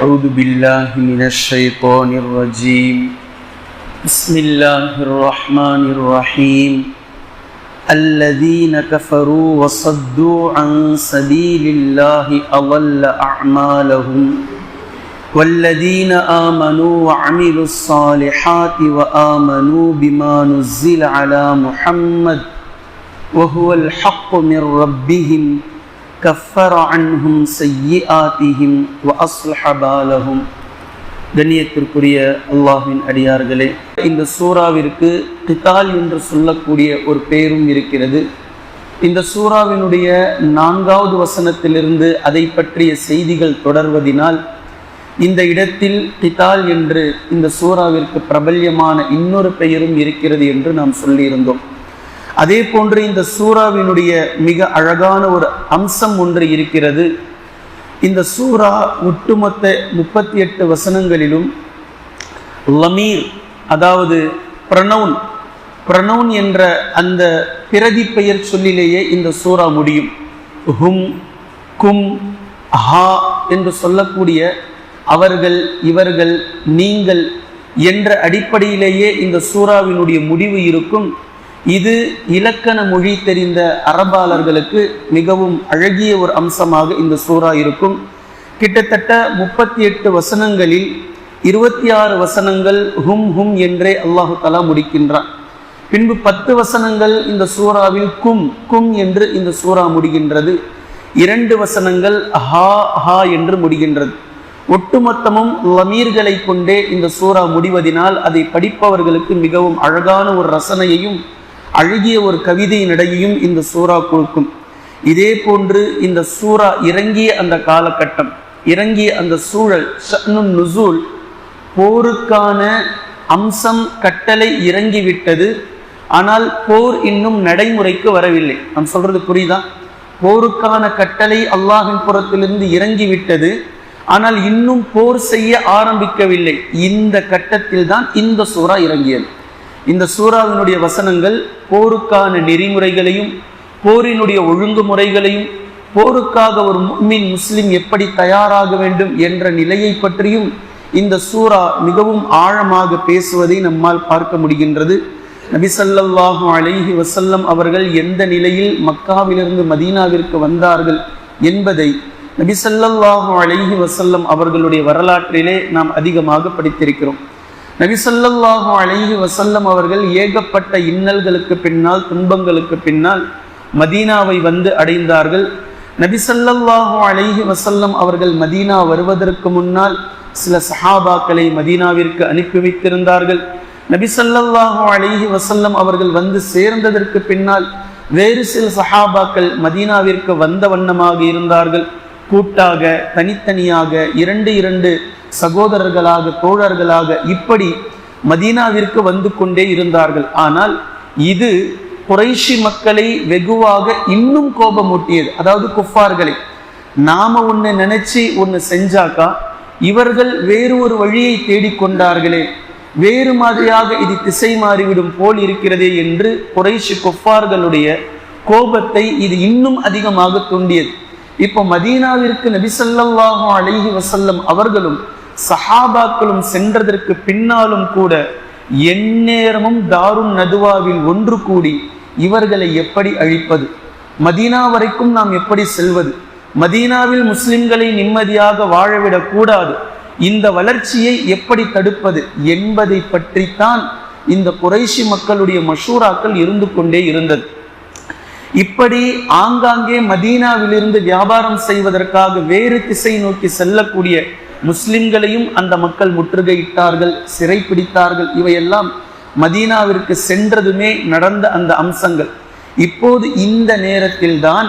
أعوذ بالله من الشيطان الرجيم. بسم الله الرحمن الرحيم. الذين كفروا وصدوا عن سبيل الله أضل أعمالهم. والذين آمنوا وعملوا الصالحات وآمنوا بما نزل على محمد وهو الحق من ربهم கஃபர் அன்ஹும் செய்யாத்திஹிம் அஸ்லஹபாலஹும் கண்ணியத்திற்குரிய அல்லாஹின் அடியார்களே இந்த சூறாவிற்கு கிதால் என்று சொல்லக்கூடிய ஒரு பெயரும் இருக்கிறது. இந்த சூறாவினுடைய நான்காவது வசனத்திலிருந்து அதை பற்றிய செய்திகள் தொடர்வதினால் இந்த இடத்தில் கிதால் என்று இந்த சூறாவிற்கு பிரபல்யமான இன்னொரு பெயரும் இருக்கிறது என்று நாம் சொல்லியிருந்தோம். அதே போன்று இந்த சூறாவினுடைய மிக அழகான ஒரு அம்சம் ஒன்று இருக்கிறது. இந்த சூறா ஒட்டுமொத்த முப்பத்தி எட்டு வசனங்களிலும் லமீர் அதாவது பிரணவுன் பிரணவுன் என்ற அந்த பிரதி பெயர் சொல்லிலேயே இந்த சூறா முடியும். ஹும் கும் ஹா என்று சொல்லக்கூடிய அவர்கள் இவர்கள் நீங்கள் என்ற அடிப்படையிலேயே இந்த சூறாவினுடைய முடிவு இருக்கும். இது இலக்கண மொழி தெரிந்த அரபாளர்களுக்கு மிகவும் அழகிய ஒரு அம்சமாக இந்த சூறா இருக்கும். கிட்டத்தட்ட முப்பத்தி எட்டு வசனங்களில் இருபத்தி ஆறு வசனங்கள் ஹும் ஹும் என்றே அல்லாஹு தலா முடிக்கின்றான். பின்பு பத்து வசனங்கள் இந்த சூறாவில் கும் கும் என்று இந்த சூறா முடிகின்றது. இரண்டு வசனங்கள் ஹா ஹா என்று முடிகின்றது. ஒட்டுமொத்தமும் லமீர்களை கொண்டே இந்த சூறா முடிவதினால் அதை படிப்பவர்களுக்கு மிகவும் அழகான ஒரு ரசனையையும் அழகிய ஒரு கவிதையின் இடையையும் இந்த சூறா கொடுக்கும். இதே போன்று இந்த சூறா இறங்கிய அந்த காலகட்டம் இறங்கிய அந்த சூழல் ஷனுன் நுசூல் போருக்கான அம்சம் கட்டளை இறங்கிவிட்டது. ஆனால் போர் இன்னும் நடைமுறைக்கு வரவில்லை. நாம் சொல்றது புரியுதா? போருக்கான கட்டளை அல்லாஹின் புறத்திலிருந்து இறங்கிவிட்டது. ஆனால் இன்னும் போர் செய்ய ஆரம்பிக்கவில்லை. இந்த கட்டத்தில் தான் இந்த சூறா இறங்கியது. இந்த சூறாவினுடைய வசனங்கள் போருக்கான நெறிமுறைகளையும் போரினுடைய ஒழுங்குமுறைகளையும் போருக்காக ஒரு முன்மின் முஸ்லிம் எப்படி தயாராக வேண்டும் என்ற நிலையை பற்றியும் இந்த சூறா மிகவும் ஆழமாக பேசுவதை நம்மால் பார்க்க முடிகின்றது. நபிசல்லாஹு அலைஹி வசல்லம் அவர்கள் எந்த நிலையில் மக்காவிலிருந்து மதீனாவிற்கு வந்தார்கள் என்பதை நபிசல்லாஹு அலைஹி வசல்லம் அவர்களுடைய வரலாற்றிலே நாம் அதிகமாக படித்திருக்கிறோம். நபிசல்லாஹு அலஹி வசல்லம் அவர்கள் ஏகப்பட்ட இன்னல்களுக்கு பின்னால் துன்பங்களுக்கு பின்னால் மதீனாவை வந்து அடைந்தார்கள். நபிசல்லாஹு அலஹி வசல்லம் அவர்கள் மதீனா வருவதற்கு முன்னால் சில சஹாபாக்களை மதீனாவிற்கு அனுப்பி வைத்திருந்தார்கள். நபிசல்லாஹு அலஹி வசல்லம் அவர்கள் வந்து சேர்ந்ததற்கு பின்னால் வேறு சில சஹாபாக்கள் மதீனாவிற்கு வந்த வண்ணமாக இருந்தார்கள். கூட்டாக தனித்தனியாக இரண்டு இரண்டு சகோதரர்களாக தோழர்களாக இப்படி மதீனாவிற்கு வந்து கொண்டே இருந்தார்கள். ஆனால் இது குறைஷி மக்களை வெகுவாக இன்னும் கோபமூட்டியது. அதாவது குஃபார்களை. நாம ஒன்று நினைச்சு ஒன்று செஞ்சாக்கா இவர்கள் வேறு ஒரு வழியை தேடிக்கொண்டார்களே வேறு மாதிரியாக இது திசை மாறிவிடும் போல் இருக்கிறதே என்று குறைஷி குஃபார்களுடைய கோபத்தை இது இன்னும் அதிகமாக தூண்டியது. இப்போ மதீனாவிற்கு நபிசல்லாஹும் அழகி வசல்லம் அவர்களும் சஹாபாக்களும் சென்றதற்கு பின்னாலும் கூட எந்நேரமும் தாரும் நதுவாவில் ஒன்று கூடி இவர்களை எப்படி அழிப்பது? மதீனா வரைக்கும் நாம் எப்படி செல்வது? மதீனாவில் முஸ்லிம்களை நிம்மதியாக வாழவிடக் கூடாது. இந்த வளர்ச்சியை எப்படி தடுப்பது என்பதை பற்றித்தான் இந்த குறைஷி மக்களுடைய மஷூராக்கள் இருந்து கொண்டே இருந்தது. இப்படி ஆங்காங்கே மதீனாவிலிருந்து வியாபாரம் செய்வதற்காக வேறு திசை நோக்கி செல்லக்கூடிய முஸ்லிம்களையும் அந்த மக்கள் முற்றுகையிட்டார்கள் சிறைப்பிடித்தார்கள். இவையெல்லாம் மதீனாவிற்கு சென்றதுமே நடந்த அந்த அம்சங்கள். இப்போது இந்த நேரத்தில் தான்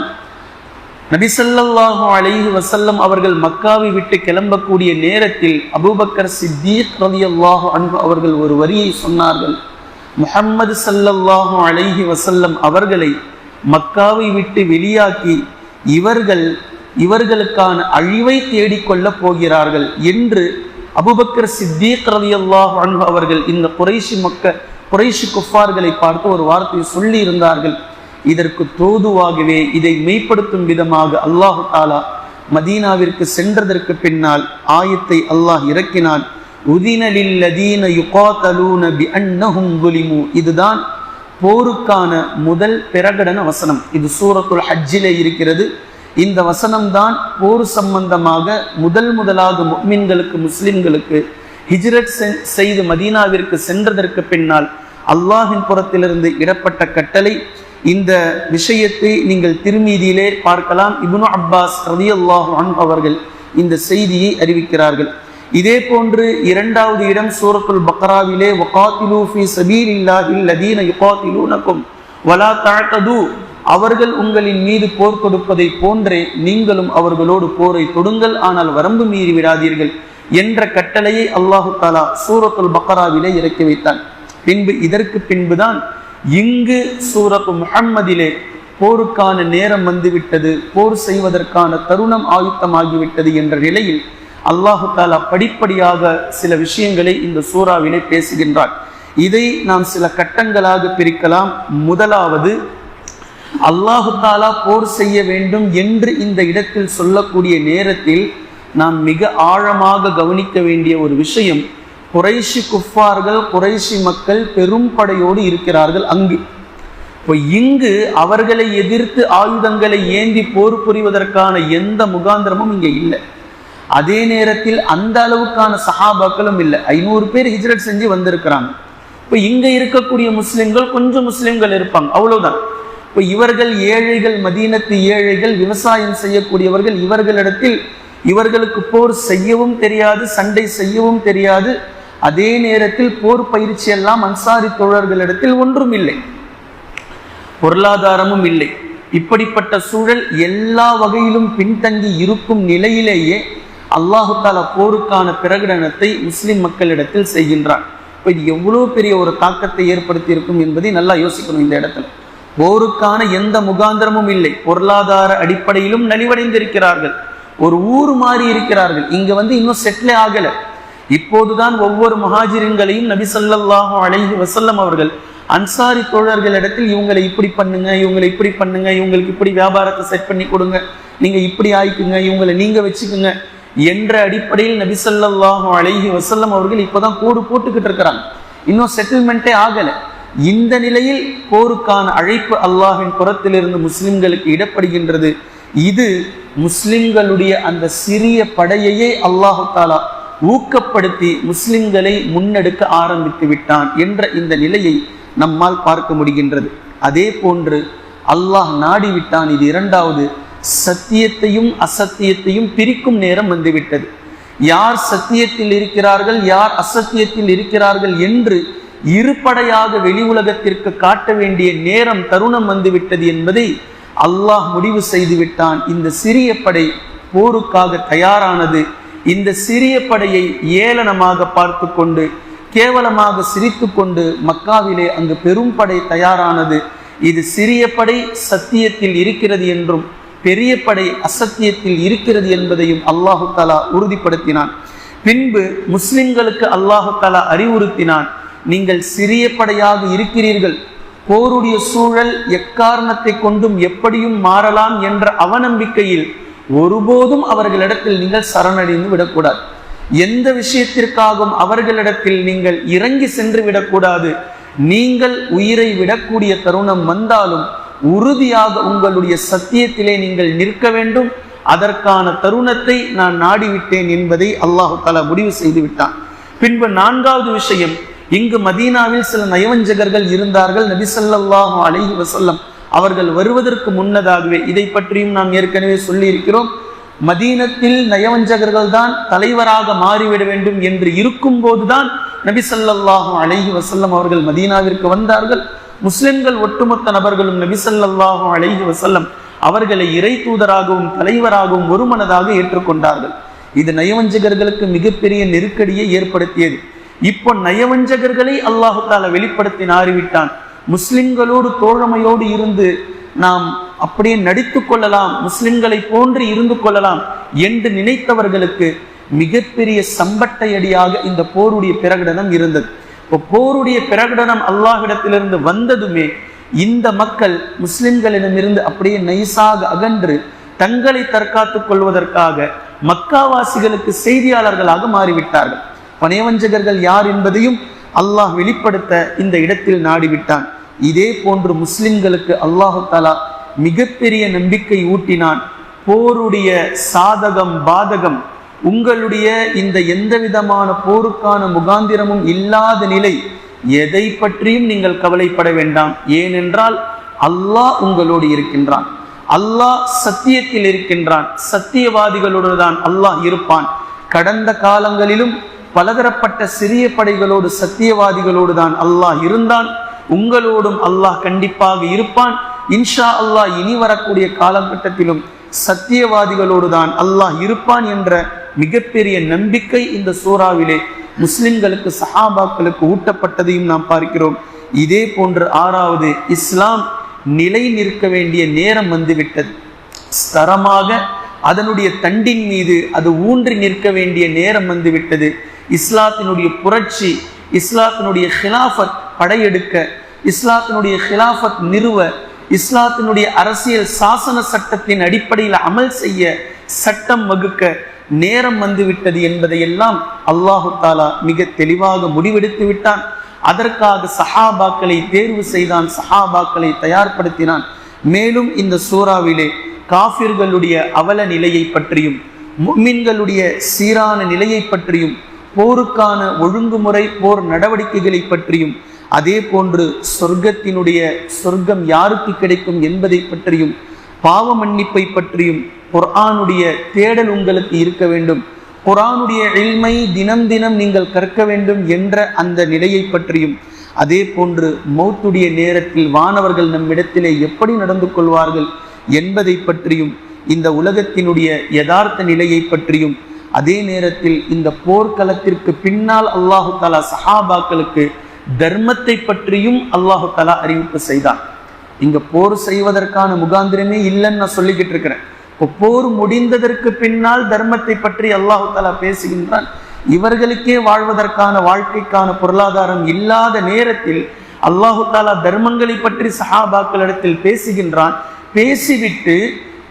நபிசல்லாஹு அலைஹி வசல்லம் அவர்கள் மக்காவை விட்டு கிளம்பக்கூடிய நேரத்தில் அபூபக்கர் சித்தீக் ரவி அல்லாஹு அன்பு அவர்கள் ஒரு வரியை சொன்னார்கள். முஹம்மது சல்லல்லாஹு அலைஹி வசல்லம் அவர்களை மக்காவை விட்டு வெளியாக்கி இவர்கள் இவர்களுக்கான அழிவை தேடிக்கொள்ளப் போகிறார்கள் என்று அபுபக்கர் சித்தீக் ரவி அல்லாஹ் அவர்கள் இந்த குறைஷி மக்க குறைஷி குஃபார்களை பார்த்து ஒரு வார்த்தையை சொல்லி இருந்தார்கள் இதற்கு தோதுவாகவே இதை மெய்ப்படுத்தும் விதமாக அல்லாஹு தாலா மதீனாவிற்கு சென்றதற்கு பின்னால் ஆயத்தை அல்லாஹ் இறக்கினான். உதினலில்லதீன இதுதான் போருக்கான முதல் பிரகடன வசனம். இது சூரத்துல் ஹஜ்ஜிலே இருக்கிறது. இந்த வசனம்தான் போர் சம்பந்தமாக முதல் முதலாக முக்மின்களுக்கு முஸ்லிம்களுக்கு ஹிஜ்ரத் செய்து மதீனாவிற்கு சென்றதற்கு பின்னால் அல்லாஹின் புறத்திலிருந்து இடப்பட்ட கட்டளை. இந்த விஷயத்தை நீங்கள் திருமீதியிலே பார்க்கலாம். இபுனு அப்பாஸ் ரதி அல்லாஹ் அவர்கள் இந்த செய்தியை அறிவிக்கிறார்கள். இதே போன்று இரண்டாவது இடம் சூரத்துல் பக்ராவிலே வகாத்திலு ஃபி சபீலில்லாஹில் லதீன யுகாத்திலூனக்கும் வலா தஅதது அவர்கள் உங்களின் மீது போர் கொடுப்பதை போன்றே நீங்களும் அவர்களோடு போரை தொடுங்கள் ஆனால் வரம்பு மீறி விடாதீர்கள் என்ற கட்டளையை அல்லாஹு தாலா சூரத்துல் பக்ராவிலே இறக்கி வைத்தான். பின்பு இதற்கு பின்புதான் இங்கு சூரத்து முகம்மதிலே போருக்கான நேரம் வந்துவிட்டது போர் செய்வதற்கான தருணம் ஆயுத்தமாகிவிட்டது என்ற நிலையில் அல்லாஹு தாலா படிப்படியாக சில விஷயங்களை இந்த சூறாவிலே பேசுகின்றார் இதை நாம் சில கட்டங்களாக பிரிக்கலாம். முதலாவது அல்லாஹு தாலா போர் செய்ய வேண்டும் என்று இந்த இடத்தில் சொல்லக்கூடிய நேரத்தில் நாம் மிக ஆழமாக கவனிக்க வேண்டிய ஒரு விஷயம் குறைஷி குஃபார்கள் குறைஷி மக்கள் பெரும் படையோடு இருக்கிறார்கள் அங்கு. இப்போ இங்கு அவர்களை எதிர்த்து ஆயுதங்களை ஏந்தி போர் புரிவதற்கான எந்த முகாந்திரமும் இங்கே இல்லை. அதே நேரத்தில் அந்த அளவுக்கான சஹாபாக்களும் இல்லை. ஐநூறு பேர் ஹிஜ்ரட் செஞ்சு வந்திருக்கிறாங்க. இப்போ இங்க இருக்கக்கூடிய முஸ்லிம்கள் கொஞ்சம் முஸ்லிம்கள் இருப்பாங்க. அவ்வளவுதான். இப்போ இவர்கள் ஏழைகள் மதீனத்து ஏழைகள் விவசாயம் செய்யக்கூடியவர்கள் இவர்களிடத்தில் இவர்களுக்கு போர் செய்யவும் தெரியாது சண்டை செய்யவும் தெரியாது. அதே நேரத்தில் போர் பயிற்சி எல்லாம் அன்சாரி தோழர்களிடத்தில் ஒன்றும் இல்லை. பொருளாதாரமும் இல்லை. இப்படிப்பட்ட சூழல் எல்லா வகையிலும் பின்தங்கி இருக்கும் நிலையிலேயே அல்லாஹு போருக்கான பிரகடனத்தை முஸ்லிம் மக்களிடத்தில் செய்கின்றார் இப்போ இது எவ்வளோ பெரிய ஒரு தாக்கத்தை ஏற்படுத்தி இருக்கும் என்பதை நல்லா யோசிக்கணும் இந்த இடத்துல. போருக்கான எந்த முகாந்திரமும் இல்லை. பொருளாதார அடிப்படையிலும் நலிவடைந்திருக்கிறார்கள். ஒரு ஊர் மாறி இருக்கிறார்கள். இங்க வந்து இன்னும் செட்டிலே ஆகல. இப்போதுதான் ஒவ்வொரு மகாஜிரங்களையும் நபி ஸல்லல்லாஹு அலைஹி வசல்லம் அவர்கள் அன்சாரி தோழர்களிடத்தில் இவங்களை இப்படி பண்ணுங்க இவங்களை இப்படி பண்ணுங்க இவங்களுக்கு இப்படி வியாபாரத்தை செட் பண்ணி கொடுங்க நீங்க இப்படி ஆயிக்குங்க இவங்களை நீங்க வச்சுக்குங்க என்ற அடிப்படையில் நபிசல்லாஹு அழகி வசல்லம் அவர்கள் இப்போதான் கூடு போட்டுக்கிட்டு இருக்கிறாங்க. இன்னும் செட்டில்மெண்ட்டே ஆகலை. இந்த நிலையில் போருக்கான அழைப்பு அல்லாஹின் புறத்திலிருந்து முஸ்லிம்களுக்கு இடப்படுகின்றது. இது முஸ்லிம்களுடைய அந்த சிறிய படையையே அல்லாஹு தாலா ஊக்கப்படுத்தி முஸ்லிம்களை முன்னெடுக்க ஆரம்பித்து விட்டான் என்ற இந்த நிலையை நம்மால் பார்க்க முடிகின்றது. அதே போன்று அல்லாஹ் நாடிவிட்டான். இது இரண்டாவது சத்தியத்தையும் அசத்தியத்தையும் பிரிக்கும் நேரம் வந்துவிட்டது. யார் சத்தியத்தில் இருக்கிறார்கள் யார் அசத்தியத்தில் இருக்கிறார்கள் என்று இருபடையாக வெளி உலகத்திற்கு காட்ட வேண்டிய நேரம் தருணம் வந்துவிட்டது என்பதை அல்லாஹ் முடிவு செய்து விட்டான். இந்த சிறிய படை போருக்காக தயாரானது. இந்த சிறிய படையை ஏளனமாக பார்த்து கொண்டு கேவலமாக சிரித்து கொண்டு மக்காவிலே அங்கு பெரும் படை தயாரானது. இது சிறிய படை சத்தியத்தில் இருக்கிறது என்றும் பெரிய படை அசத்தியத்தில் இருக்கிறது என்பதையும் அல்லாஹு தலா உறுதிப்படுத்தினான். பின்பு முஸ்லிம்களுக்கு அல்லாஹு தலா அறிவுறுத்தினான் நீங்கள் சிறிய படையாக இருக்கிறீர்கள். போருடைய சூழல் எக்காரணத்தை கொண்டும் எப்படியும் மாறலாம் என்ற அவநம்பிக்கையில் ஒருபோதும் அவர்களிடத்தில் நீங்கள் சரணடைந்து விடக்கூடாது. எந்த விஷயத்திற்காகவும் அவர்களிடத்தில் நீங்கள் இறங்கி சென்று விடக்கூடாது. நீங்கள் உயிரை விடக்கூடிய தருணம் வந்தாலும் உறுதியாக உங்களுடைய சத்தியத்திலே நீங்கள் நிற்க வேண்டும். அதற்கான தருணத்தை நான் நாடிவிட்டேன் என்பதை அல்லாஹு தாலா முடிவு செய்து விட்டான் பின்பு நான்காவது விஷயம் இங்கு மதீனாவில் சில நயவஞ்சகர்கள் இருந்தார்கள் நபிசல்லாஹு அலஹி வசல்லம் அவர்கள் வருவதற்கு முன்னதாகவே இதை பற்றியும் நாம் ஏற்கனவே சொல்லியிருக்கிறோம். மதீனத்தில் நயவஞ்சகர்கள் தான் தலைவராக மாறிவிட வேண்டும் என்று இருக்கும் போதுதான் நபிசல்லாஹு அலஹி வசல்லம் அவர்கள் மதீனாவிற்கு வந்தார்கள். முஸ்லிம்கள் ஒட்டுமொத்த நபர்களும் நபிசல்லாஹும் ஸல்லல்லாஹு அலைஹி வஸல்லம் அவர்களை இறை தூதராகவும் தலைவராகவும் ஒருமனதாக ஏற்றுக்கொண்டார்கள். இது நயவஞ்சகர்களுக்கு மிகப்பெரிய நெருக்கடியை ஏற்படுத்தியது. இப்போ நயவஞ்சகர்களை அல்லாஹு தால வெளிப்படுத்தி நாறிவிட்டான். முஸ்லிம்களோடு தோழமையோடு இருந்து நாம் அப்படியே நடித்து கொள்ளலாம் முஸ்லிம்களை போன்று இருந்து கொள்ளலாம் என்று நினைத்தவர்களுக்கு மிகப்பெரிய சம்பட்டையடியாக இந்த போருடைய பிரகடனம் இருந்தது. இப்போ போருடைய பிரகடனம் அல்லாஹிடத்திலிருந்து வந்ததுமே இந்த மக்கள் முஸ்லிம்களிடமிருந்து அப்படியே நைசாக அகன்று தங்களை தற்காத்துக் கொள்வதற்காக மக்காவாசிகளுக்கு செய்தியாளர்களாக மாறிவிட்டார்கள். பனைவஞ்சகர்கள் யார் என்பதையும் அல்லாஹ் வெளிப்படுத்த இந்த இடத்தில் நாடிவிட்டான். இதே போன்று முஸ்லிம்களுக்கு அல்லாஹு தாலா மிகப்பெரிய நம்பிக்கை ஊட்டினான். போருடைய சாதகம் பாதகம் உங்களுடைய இந்த எந்த விதமான போருக்கான முகாந்திரமும் இல்லாத நிலை எதை பற்றியும் நீங்கள் கவலைப்பட வேண்டாம். ஏனென்றால் அல்லாஹ் உங்களோடு இருக்கின்றான். அல்லாஹ் சத்தியத்தில் இருக்கின்றான். சத்தியவாதிகளோடு தான் அல்லாஹ் இருப்பான். கடந்த காலங்களிலும் பலதரப்பட்ட சிறிய படைகளோடு சத்தியவாதிகளோடு தான் அல்லாஹ் இருந்தான். உங்களோடும் அல்லாஹ் கண்டிப்பாக இருப்பான். இன்ஷா அல்லாஹ் இனி வரக்கூடிய காலகட்டத்திலும் சத்தியவாதிகளோடு தான் அல்லாஹ் இருப்பான் என்ற மிகப்பெரிய நம்பிக்கை இந்த சூறாவிலே முஸ்லிம்களுக்கு சஹாபாக்களுக்கு ஊட்டப்பட்டதையும் நாம் பார்க்கிறோம். இதே போன்று ஆறாவது இஸ்லாம் நிலை நிற்க வேண்டிய நேரம் வந்துவிட்டது. ஸ்தரமாக அதனுடைய தண்டின் மீது அது ஊன்றி நிற்க வேண்டிய நேரம் வந்துவிட்டது. இஸ்லாத்தினுடைய புரட்சி இஸ்லாத்தினுடைய ஹிலாஃபத் படையெடுக்க இஸ்லாத்தினுடைய ஹிலாஃபத் நிறுவ இஸ்லாத்தினுடைய அரசியல் சாசன சட்டத்தின் அடிப்படையில் அமல் செய்ய சட்டம் வகுக்க நேரம் வந்துவிட்டது என்பதையெல்லாம் அல்லாஹு தாலா மிக தெளிவாக முடிவெடுத்து விட்டான். அதற்காக சஹாபாக்களை தேர்வு செய்தான் சஹாபாக்களை தயார்படுத்தினான். மேலும் இந்த சூறாவிலே காஃபிர்களுடைய அவல நிலையை பற்றியும் முக்மின்களுடைய சீரான நிலையை பற்றியும் போருக்கான ஒழுங்குமுறை போர் நடவடிக்கைகளை பற்றியும் அதே போன்று சொர்க்கத்தினுடைய சொர்க்கம் யாருக்கு கிடைக்கும் என்பதை பற்றியும் பாவ மன்னிப்பை பற்றியும் குர்ஆனுடைய தேடல் உங்களுக்கு இருக்க வேண்டும். குரானுடைய இல்மை தினம் தினம் நீங்கள் கற்க வேண்டும் என்ற அந்த நிலையை பற்றியும் அதே போன்று மௌத்துடைய நேரத்தில் வானவர்கள் நம்மிடத்திலே எப்படி நடந்து கொள்வார்கள் என்பதை பற்றியும் இந்த உலகத்தினுடைய யதார்த்த நிலையை பற்றியும் அதே நேரத்தில் இந்த போர்க்களத்திற்கு பின்னால் அல்லாஹு தலா சஹாபாக்களுக்கு தர்மத்தை பற்றியும் அல்லாஹு தலா அறிவிப்பு செய்தார். இங்க போர் செய்வதற்கான முகாந்திரமே இல்லைன்னு நான் சொல்லிக்கிட்டு இருக்கிறேன். போர் முடிந்ததற்கு பின்னால் தர்மத்தை பற்றி அல்லாஹு தாலா பேசுகின்றான். இவர்களுக்கே வாழ்வதற்கான வாழ்க்கைக்கான பொருளாதாரம் இல்லாத நேரத்தில் அல்லாஹு தாலா தர்மங்களை பற்றி சஹாபாக்களிடத்தில் பேசுகின்றான். பேசிவிட்டு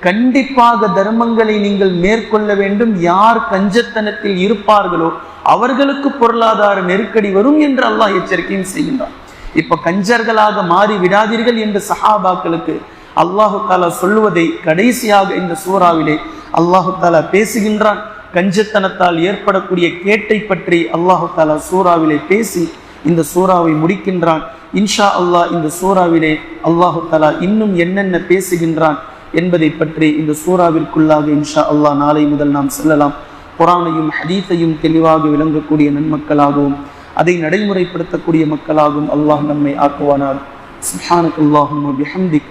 கண்டிப்பாக தர்மங்களை நீங்கள் மேற்கொள்ள வேண்டும். யார் கஞ்சத்தனத்தில் இருப்பார்களோ அவர்களுக்கு பொருளாதார நெருக்கடி வரும் என்று அல்லாஹ் எச்சரிக்கையும் செய்கின்றான். இப்ப கஞ்சர்களாக மாறி விடாதீர்கள் என்று சஹாபாக்களுக்கு அல்லாஹு தாலா சொல்லுவதை கடைசியாக இந்த சூறாவிலே அல்லாஹு தாலா பேசுகின்றான். கஞ்சத்தனத்தால் ஏற்படக்கூடிய கேட்டை பற்றி அல்லாஹு தாலா சூறாவிலே பேசி இந்த சூறாவை முடிக்கின்றான். இன்ஷா அல்லாஹ் இந்த சூறாவிலே அல்லாஹு தாலா இன்னும் என்னென்ன பேசுகின்றான் என்பதை பற்றி இந்த சூறாவிற்குள்ளாக இன்ஷா அல்லாஹ் நாளை முதல் நாம் செல்லலாம். குரானையும் ஹதீஸையும் தெளிவாக விளங்கக்கூடிய நன்மக்களாகவும் அதை நடைமுறைப்படுத்தக்கூடிய மக்களாகவும் அல்லாஹ் நம்மை ஆக்குவானார் சுஹானக் அல்லாஹும் பிஹம்திக்க.